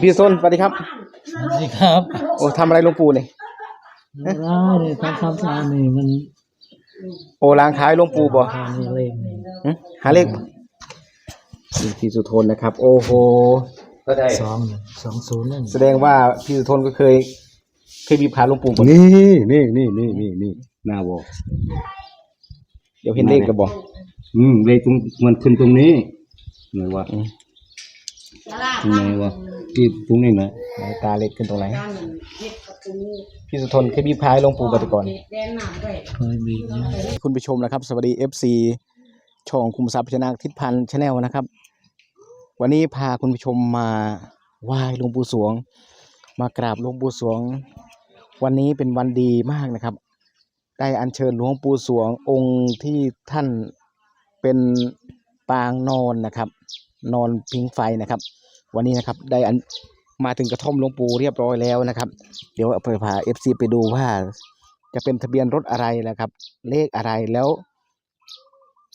พี่ส้นสวัสดีครับ สวัสดีครับโอ้ทำอะไรหลวงปู่เนี่ยไม่ได้เลยทำความสะอาดนี่มันโอ้ล้างท้ายหลวงปู่บ่ทานนี่เล่นนี่หึหาเลขนี่พี่สุทนนะครับ โอ้โห ก็ได้ สองนี่สองศูนย์นั่นแสดงว่าพี่สุทนก็เคย เคยบีบขาหลวงปู่บ่นี่นี่นี่นี่นี่นี่หน้าบอกเดี๋ยวเห็นเลขก็บอกอืมเลขตรงมันขึ้นตรงนี้ไงวะอืมไงวะ ที่ตรงนี้นะไหนตาเล็กขึ้นตรงไหนพี่สุทนเคยบีบขาให้หลวงปู่ปฏิกรเคยมีนะ คุณผู้ชมนะครับ สวัสดี FC ช่องคุมทรัพย์ชนะทิศพันธ์ชาแนลนะครับ วันนี้พาคุณผู้ชมมาไหว้หลวงปู่สวง มากราบหลวงปู่สวง วันนี้เป็นวันดีมากนะครับ ได้อัญเชิญหลวงปู่สวงองค์ที่ท่านเป็นปางนอนนะครับ นอนพิงไฟนะครับ วันนี้นะครับได้อันมาถึงกระท่อมหลวงปู่เรียบร้อยแล้วนะครับ เดี๋ยวเอาไปพา FC ไปดูว่า จะเป็นทะเบียนรถอะไรนะครับ เลขอะไรแล้ว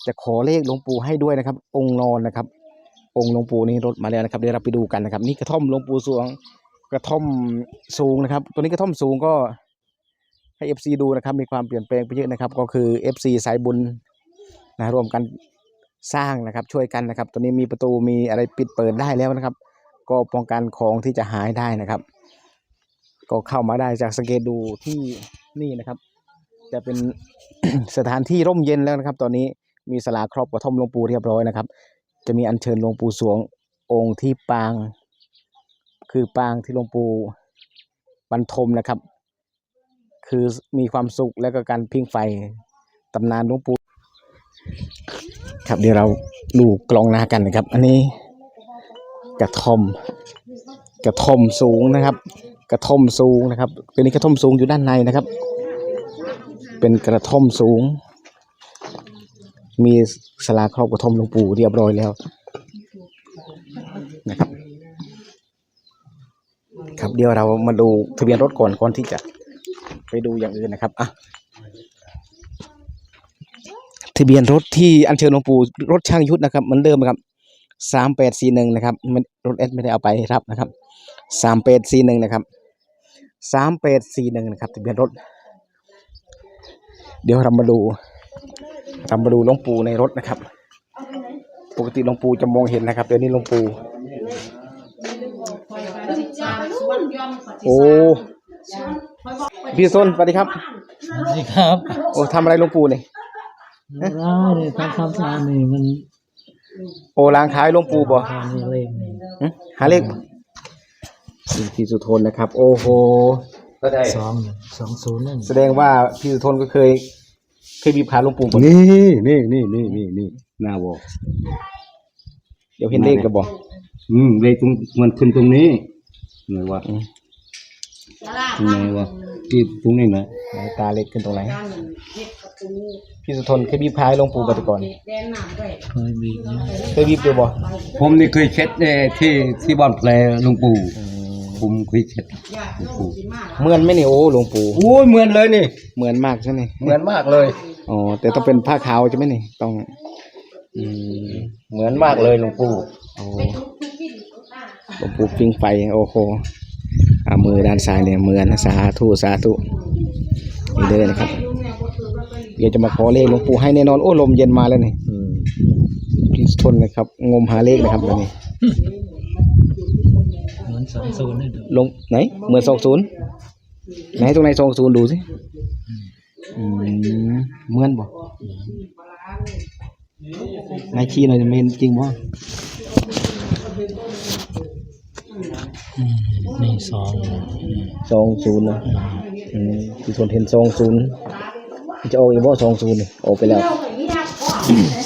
จะขอเลขหลวงปู่ให้ด้วยนะครับ องค์นอนนะครับ องค์หลวงปู่นี่รถมาแล้วนะครับ เดี๋ยวเราไปดูกันนะครับ นี่กระท่อมหลวงปู่สวง กระท่อมสูงนะครับ ตัวนี้กระท่อมสูงก็ให้ FC ดูนะครับ มีความเปลี่ยนแปลงไปเยอะนะครับ ก็คือ FC สายบุญนะรวมกันสร้างนะครับ ช่วยกันนะครับ ตัวนี้มีประตูมีอะไรปิดเปิดได้แล้วนะครับ ก็ป้องกันของที่จะหายได้นะครับ ก็เข้ามาได้จากสังเกตดูที่นี่นะครับ จะเป็นสถานที่ร่มเย็นแล้วนะครับ ตอนนี้มีสลาครอบกระท่อมหลวงปู่เรียบร้อยนะครับ จะมีอัญเชิญหลวงปู่สวงองค์ที่ปาง คือปางที่หลวงปู่บรรทมนะครับ คือมีความสุขแล้วก็การพิงไฟตำนานหลวงปู่ครับเดี๋ยวเราดูกลองนากันนะครับ อันนี้ กระท่อม กระท่อมสูงนะครับ กระท่อมสูงนะครับตัวนี้กระท่อมสูงอยู่ด้านในนะครับ เป็นกระท่อมสูง มีสลาครอบกระท่อมหลวงปู่เรียบร้อยแล้วนะครับ ครับเดี๋ยวเรามาดูทะเบียนรถก่อนก่อนที่จะไปดูอย่างอื่นนะครับอะทะเบียนรถที่อัญเชิญหลวงปู่รถช่างยุทธนะครับเหมือนเดิมครับ สามแปดสี่หนึ่งนะครับไม่รถเอสไม่ได้เอาไปรับนะครับสามแปดสี่หนึ่งนะครับสามแปดสี่หนึ่งนะครับทะเบียนรถ เดี๋ยวเรามาดูเรามาดูหลวงปู่ในรถนะครับ ปกติหลวงปู่จะมองเห็นนะครับเดี๋ยวนี้หลวงปู่โอ้พี่ส้นสวัสดีครับสวัสดีครับ โอ้ทำอะไรหลวงปู่เนี่ยไม่ได้เลยทำความสะอาดนี่มัน โอ้ล้างท้ายหลวงปู่บ่ทานนี่เล่นนี่หึหาเลขนี่พี่สุทนนะครับ โอ้โห ก็ได้สองนี่สองศูนย์นั่นแสดงว่าพี่สุทนก็เคย เคยบีบขาหลวงปู่บ่นี่นี่นี่นี่นี่นี่หน้าบอกเดี๋ยวเห็นเลขก็บอกอืมเลขตรงมันขึ้นตรงนี้ไงวะอืมไงวะ ที่ตรงนี้นะไหนตาเล็กขึ้นตรงไหนพี่สุทนเคยบีบขาให้หลวงปู่ปฏิกรเคยมีนะเคยบีบอยู่บ่ผมนี่เคยเช็ดเอ่อที่ที่บ้านแพรหลวงปู่ผมเคยเช็ดหลวงปู่เหมือนไหม่นี่โอ้หลวงปู่โอ้ยเหมือนเลยนี่ เหมือนมากใช่ไหมเหมือนมากเลย อ๋อแต่ต้องเป็นผ้าขาวใช่ไหมนี่ต้องอืมเหมือนมากเลยหลวงปู่โอ้หลวงปู่ปิ้งไฟโอ้โห อามือด้านซ้ายเนี่ยเหมือนสาธุสาธุนี่เลยนะครับ เดี๋ยวจะมาขอเลขหลวงปู่ให้แน่นอนโอ้ลมเย็นมาแล้วนี่อืมพี่ทนนะครับ งมหาเลขนะครับตอนนี้เหมือนสองศูนย์นี่ดูลงไหนเหมือนสองศูนย์ไหนตรงไหนสองศูนย์ดูสิอืมเหมือนบ่นายชี้หน่อยจะไม่เห็นจริงบ่อืม นี่สองสองศูนย์นะอืมพี่ทนเห็นสองศูนย์จะออกอีกบ่สองศูนย์นี่ออกไปแล้ว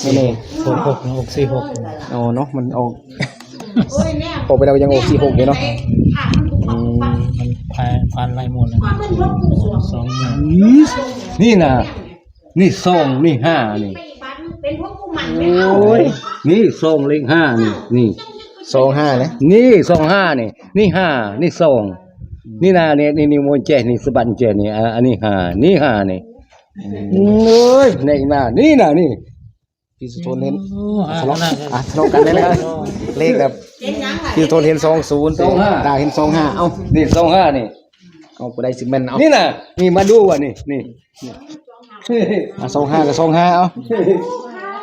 ไม่แน่หกหกนะหกสี่หกอ๋อเนาะมันออกออกไปแล้วยังออกสี่หกอยู่เนาะอืมมันพายพานไล่หมดเลยสองหนึ่งนี่นะนี่สองนี่ห้านี่เป็นพวกผู้มันโอ้ยนี่สองเลขห้านี่นี่ สองห้านะนี่สองห้านี่ นี่ห้านี่สองนี่นาเนี่ยนี่นี่โมนเจนี่สะบันเจนี่อะอันนี้ห้านี่ห้านี่เอ้ยในหน้านี่นะนี่พี่สุทนเห็นโอ้อ่าทะเลาะน่าอะทะเลาะกันได้แล้วเลขแบบพี่สุทนเห็นสองศูนย์ดาวเห็นสองห้าเอ้านี่สองห้านี่เอาไปได้สิแม่นเอานี่น่ะนี่มาดูอะนี่นี่อะสองห้ากับสองห้าเอา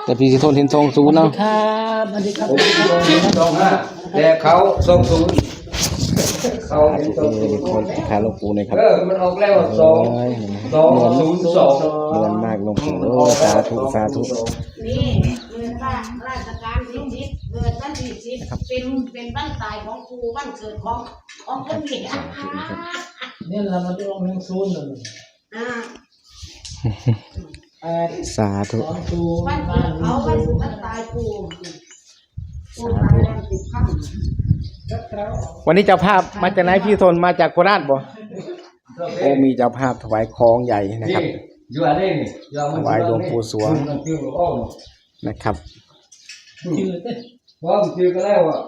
แต่พี่สุทนเห็นสองศูนย์เอาครับสวัสดีครับผมสองห้าแต่เขาสองศูนย์เขาเห็นสองศูนย์คนขาหลวงปู่เลยครับเออมันออกแล้วสองสองศูนย์สองเงินมากหลวงปู่โอ้สาธุสาธุ นี่เงินว่าราชการที่ชิดเกิดวันที่ชิดเป็นเป็นบ้านตายของครูบ้านเกิดของของคนเขียนนี่เรามาดูหนึ่งศูนย์เลยอ่าแปด สาธุสองศูนบ้านย์เกิดเขาบ้านบ้านตายครูครูตายแล้วสิบครั้งวันนี้เจ้าภาพมาจากไหนพี่ทนมาจากโคราชบ่โอ้มีเจ้าภาพถวายของใหญ่นะนี่ครับอยู่อะไรนี่อยู่ถวายหลวงปู่สวงชื่อหลวงพ่อนะครับชื่อเต้นว่ามันชื่อก็แล้วอะ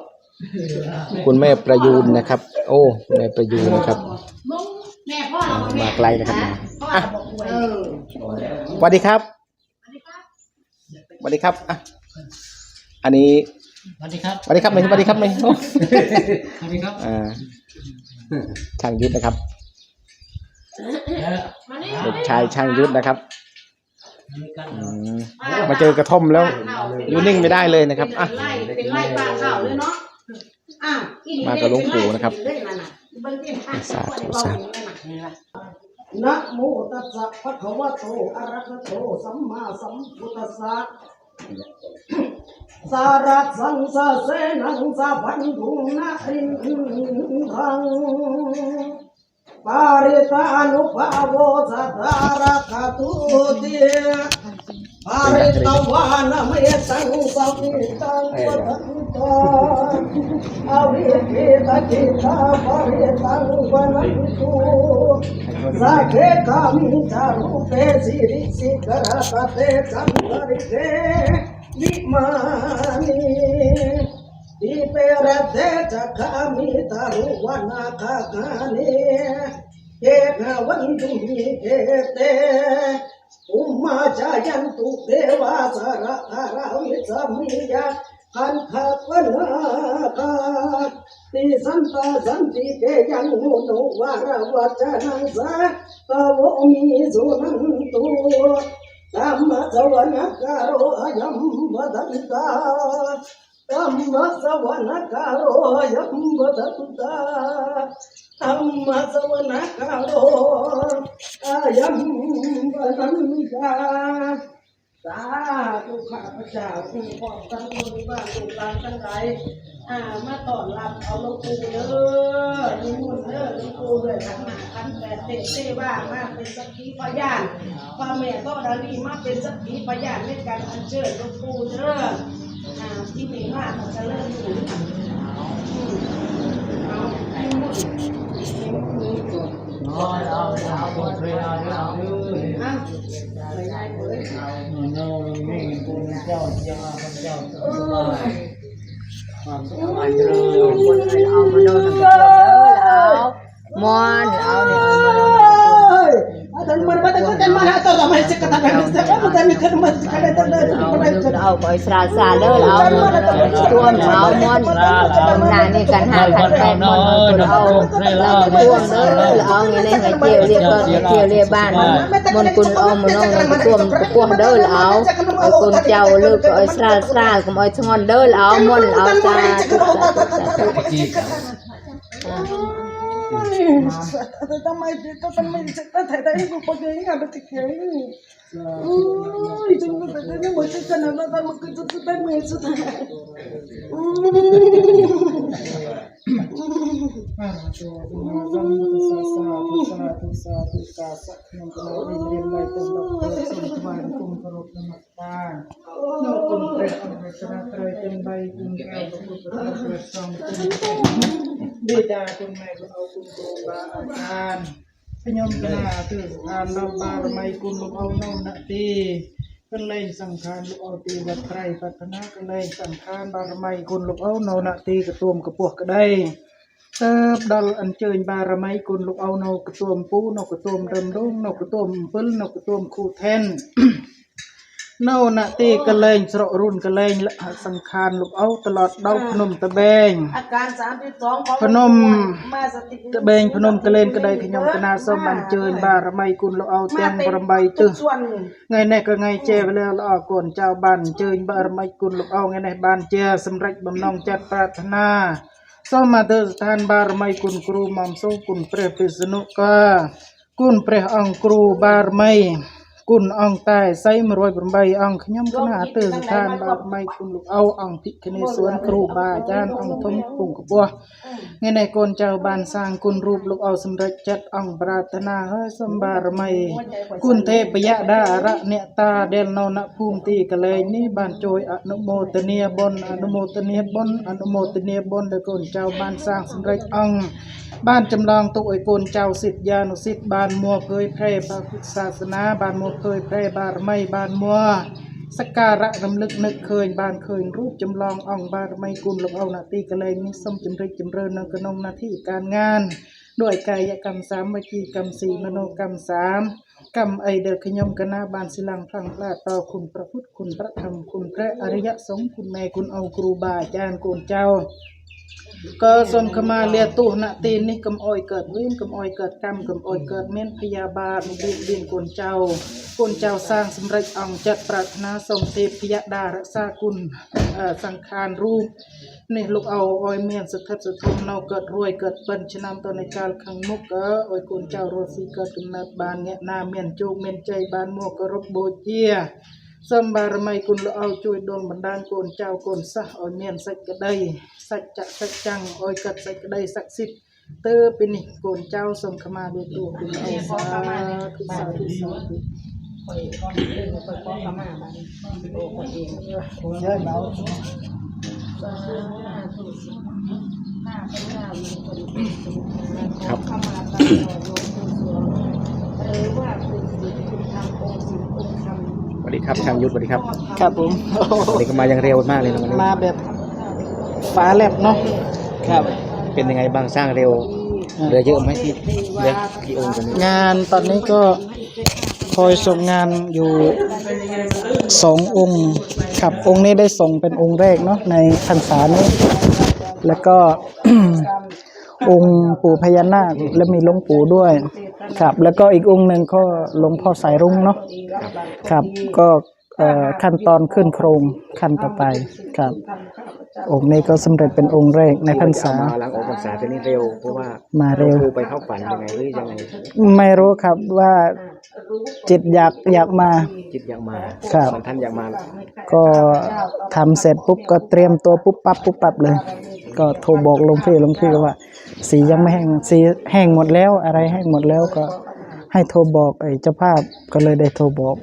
คุณแม่ประยูนนะครับ โอ้คุณแม่ประยูนนะครับมึงแม่พ่อเรามาไกลนะครับ พ่อเราบอกป่วยเออสวัสดีครับสวัสดีครับอะอันนี้สวัสดีครับสวัสดีครับไหมสวัสดีครับไหมโอ้สวัสดีครับอ่าช่างยุทธนะครับแล้วมานี่ลูกชายช่างยุทธนะครับมีกันอืมมาเจอกระท่อมแล้วอยู่นิ่งไม่ได้เลยนะครับอะ เป็นไล่เป็นไล่ปลาข้าวเลยเนาะอ้าวอีนี่มากับหลวงปู่นะครับเล่นนั่นน่ะเบิ่งเต้นข้างสาธุสาธุ นะโมตัสสะภะคะวะโตอะระหะโตสัมมาสัมพุทธัสสะสารัสสังสะเสนังสะพันธุนะรินทังปาริตานุภาโวสัทธาระคาตุติปาริตวานเมตังสัพพิตังวทันตาอวิกิตกิตาปาริตังวนันตุสักเต అమృతవనమయ తను సవిత అవిత గీత పరి తను వనతు రఘే కమిత రూపే సిరి శిఖర సతే సందరితే విమాని దీపే రథే జగమిత రువన కగనే ఏ గవంతుమి ఏతే ಉಮ್ಮಾಚಯಂತು ದೇವಾಸರ ಹರವಿಸ ಮೀಯ ಕಂಥಪನಕಾತಿ ಸಂತ ಸಂತಿ ತೇಜನ್ನು ವರವಚನ ಸ ತವೋ ಮೀಜುನಂತು ತಮ್ಮ ಸವನ ಕರೋ ಅಯಂ ವದಂತ vadanta Dhamma sawana karo ayam vadanta Dhamma sawana karo ayam vadanta สาธุข้าพเจ้าผู้ปกตั้งบริบ้านลูกหลานทั้งหลายอ่ามาต้อนรับเอาหลวงปู่เด้อนิมนต์เด้อหลวงปู่ด้วยขันหนาขันแปดเตเต้ว่ามาเป็นสักขีพยานพระแม่ก็ดาลีมาเป็นสักขีพยานในการอัญเชิญหลวงปู่เด้อ อ่าที่มีมากของเจริญอยู่อืมเอานิมนต์ นิมนต์ก่อนเอาเอาเอาคนเรียนเอาเอาอะไม่ได้เลยโน่ นนี่คุณเจ้าเจ้าคุณเจ้าสบา ยความสบายเจริญคนไทยเอามาโดนกันเด้อแล้วมอนเอาเนี่ยมาโดน Adan marmata ko tan mana to da mai cekata da mesti apa dan kan mas kada da da เอา da มาดูเอาไปสราสาเด้อเอาตัวเอามอนนานี่กันหากันแปดมอนาวเด้อเอาไงในไงเจียวเรียกก็เจียวเรียกบ้านมนกุนเอามนเอาตัวมันกวงเด้อเอาไอ้คนเจ้าเลิกก็ไอ้สราสาก็ไอ้ชงอนเด้อเอามอนเอาตาทุกตา da mai to tan mai cekta thai da ibu pagai ni ada tikya ni oh itu ni da ni mo cekta na da mo ku tu da mai su da บิดาคุณแม่คุณเอาคุณครูบาอาจารย์พยมกนาคือทานเราบารมีคุณลูกเอาโน่นนาตีกันเลยสังขารลูกเอาตี วัดไตรพัฒนากันเลยสังขารบารมีคุณลูกเอาโนนาตีกับตุมกับปวกก็ได้เติบดลอันเจิญบารมีคุณลูกเอาโนกระตุมปูนกระตุมเនៅណទីកលែងស្រុករុនកលែងលក្ខសង្ខានលោកអោតឡតដៅភ្នំតបែងភ្នំតបែងភ្នំកលែងក្តីខ្ញុំកណាសូមអញ្ជើញបារមីគុណលោកអោទាំង8ទិសថ្ងៃនេះក៏ថ្ងៃជេវលាល្អគុណចៅបានអញ្ជើញបារមីគុណលោកអោថ្ងៃនេះបានជាសម្រេចបំណងចិត្តប្រាថ្នាសូមអធិស្ឋានបារមីគុណគ្រូមុំសូគុណព្រះពិស្ណុកាគុណព្រះអង្គគ្រូបារមី គុណអង្គតែសី108អង្គខ្ញុំគណៈទិដ្ឋានបាទម៉ៃគុណលោកអោអង្គភិក្ខុនីសួនគ្រូបាអាចារ្យអង្គធំពងកបោះថ្ងៃនេះកូនចៅបានសាងគុណរូបលោកអោសម្រេចចិត្តអង្គប្រាថ្នាហើយសម្បារមីគុណទេពយដារៈអ្នកតាដែលនៅណភូមិទីកលែងនេះបានជួយអនុមោទនាបុណ្យអនុមោទនាបុណ្យអនុមោទនាបុណ្យដែលកូនចៅបានសាងសម្រេចអង្គបានចម្លងទុកឲ្យកូនចៅសិទ្ធិយានុសិទ្ធិបានមកអើយព្រែព្រះពុទ្ធសាសនាបានមកเผยแพร่បារមីបានមកសក្ការៈរំលឹកនឹកឃើញបានឃើញរូបចម្លងអង្គបារមីគុណលោកអោណាទីកលែងនេះសូមជំរិចចម្រើននៅក្នុងនាទីការងาน ដោយកាយកម្ម3វិជីកម្ម4មនោកម្ម3កម្មអីដែលខ្ញុំកណាបានសិលងផ្លាំងផ្លាតតគុណព្រះពុទ្ធគុណព្រះធម្មគុណព្រះអរិយសង្ឃគុណម៉ែគុណអោគ្រូបាអាចារ្យកូនចៅ ក៏សូមខមាលាទុណទីនេះកុំអោយកើតវេនកុំអោយកើតកម្មកុំអោយកើតមានភយាបាទនិបៀតបៀនកូនចៅកូនចៅសាងសម្រេចអង្គចិត្តប្រាថ្នាសូមទេពយដារក្សាគុណអឺសង្ខានរូបនេះលោកអោឲ្យមានសទ្ធិស្ថិរនៅកើតរួយកើតបិណ្ឌឆ្នាំតនៃកាលខាងមុខអើឲ្យកូនចៅរស់ស៊ីកើតកំណើតបានអ្នកណាមានជោគមានជ័យបានមកគោរពបូជាសូមបារមីគុណលោកអោជួយដលបណ្ដាលកូនចៅកូនសិស្សឲ្យមានសេចក្តីัจจะสัจจังโอยกิดสัจใดสักดิ์สิทธิ์เตอเป็นนี่โกนเจ้าสมงขมาโดยตัวคุณเองสาธุสาธุสาธุคอยคอยเรื่อยคอยป้องขมาไยโอ้คอยเอยงเยอะแล้วครับสวัสดีครับช่างยุทธสวัสดีครับ ครับผมวัยนี้ก็ยาอยคอยางเร็วมากเลยนะมาแบย ฟ้าแลบเนาะครับ เป็นยังไงบ้างสร้างเร็วเหลือเยอะไหมที่เหลือกี่องค์กันนี้งานตอนนี้ก็คอยส่งงานอยู่สององค์ครับองค์นี้ได้ส่งเป็นองค์แรกเนาะในพรรษานี้ แล้วก็ องค์ปู่พญานาคและมีหลวงปู่ด้วย ครับ แล้วก็อีกองค์หนึ่งก็หลวงพ่อสายรุ้งเนาะครับ ก็เอ่อขั้นตอนขึ้นโครงขั้นต่อไปครับ องค์นี้ก็สำเร็จเป็นองค์แรกในพรรษามาหลังออกพรรษาจะนี่เร็วเพราะว่ามาเร็ว ครูไปเข้าฝันยังไงหรือยังไงไม่รู้ครับว่าจิตอยากอยากมา จิตอยากมาครับท่านอยากมาก็ทำเสร็จปุ๊บก็เตรียมตัวปุ๊บปั๊บปุ๊บปั๊บเลย ก็โทรบอกหลวงพี่หลวงพี่ก็ว่า สียังไม่แห้งสีแห้งหมดแล้วอะไรแห้งหมดแล้วก็ให้โทรบอกไอ้เจ้าภาพก็เลยได้โทรบอก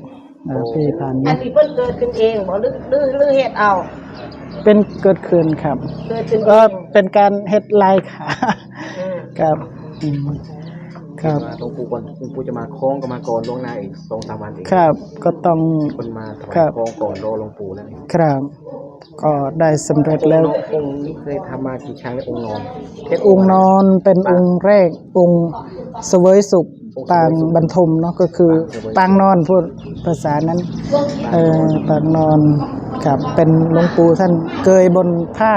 อ่าพี่ผ่านอันนะนี้เพิ่นเกิดขึ้นเองบ่หรือหรือหรือเฮ็ดเอา เป็นเกิดขึ้นครับเกิดขึ้นเออเป็นการเฮ็ดลายขาอืมครับอืมครับ มาหลวงปู่ก่อนหลวงปู่จะมาคล้องก็มาก่อนล่วงหน้าอีกสองสามวันเองครับก็ต้อง คนมาถวายครับ คล้องก่อนรอหลวงปู่แล้วนี่ครับก็ได้สำเร็จแล้ว องค์นี้เคยทำมากี่ครั้งแล้วองค์นอนเพชรองค์นอนเป็นองค์แรกองค์เสวยสุขปางบรรทมเนาะก็คือปางนอนพูดภาษานั้นเออปางนอน ครับเป็นหลวงปู่ท่านเกยบนผ้า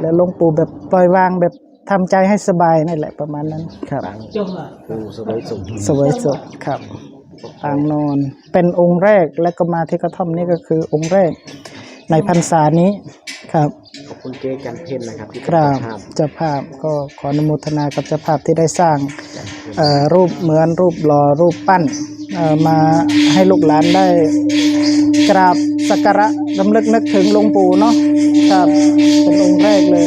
แล้วหลวงปู่แบบปล่อยวางแบบทำใจให้สบายนั่นแหละประมาณนั้นครับปางปู่สวยสุขเสวยสุขครับปางนอนเป็นองค์แรกแล้วก็มาที่กระท่อมนี่ก็คือองค์แรกในพรรษานี้ครับขอบคุณเจ๊จันเพนนะครับที่ครัเป็นบภาพเจ้าภาพก็ขออนุโมทนากับเจ้าภาพที่ได้สร้างเอ่อรูปเหมือนรูปหล่อรูปปั้นเอ่อมาให้ลูกหลานได้ กราบสักการะรำลึกนึกถึงหลวงปู่เนาะครับเป็นองค์แรกเลย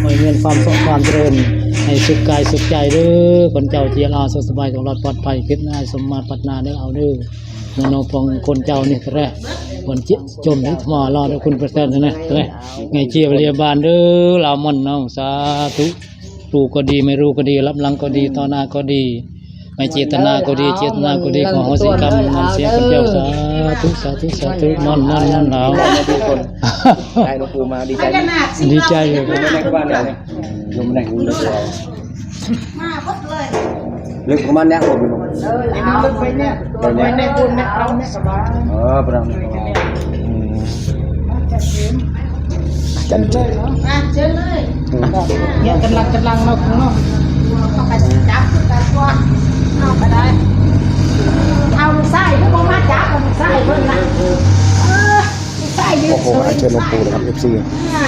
ให้เงินความสุขความเจริญให้สุขกายสุขใจเด้อคนเจ้าเจียงอาสุขสบายของรอดปลอดภัยคิดง่ายสมมาปรารถนาเด้อเอาเด้อมโนพองคนเจ้านี่แท้วันจิจมนี่ทมอรอดคุณประเสริฐนะแท้ไงเจียบเรียบานเด้อลามันเนาะสาธุ รู้ก็ดี ไม่รู้ก็ดี รับหลังก็ดีต่อหน้าก็ดี ไม่เจตนาก็ดีเจตนาก็ดีขอโหสิกรรมมันเสียคนเจ้าสาธุสาธุสาธุนอนนอนนอนหนาวทุกคนได้หลวงปู่มาดีใจพญานาคสิดีใจเลยอยู่ไม่ได้ก็บ้านเนี่ยอยู่ไม่ได้อยู่เลยมาหมดเลยลึกประมาณเนี้ยผมเออนี่เอามันไปเนี่ยไปในบุญเนี่ยเราเนี่ยสบายเออประมาณอืมจัดเต็มจันเจเลยเนาะอะเชิญเลย เนี่ยกำลังกำลังเราข้างนอกเข้าไปจับกันก่อนเอาไปได้เอาลูกไส้เพิ่งมาจับเอาลูกไส้เพิ่งนะเออลูกไส้ยืโอ้ดโหอัญเชิญหลวงปู่นะครับ FC อ่า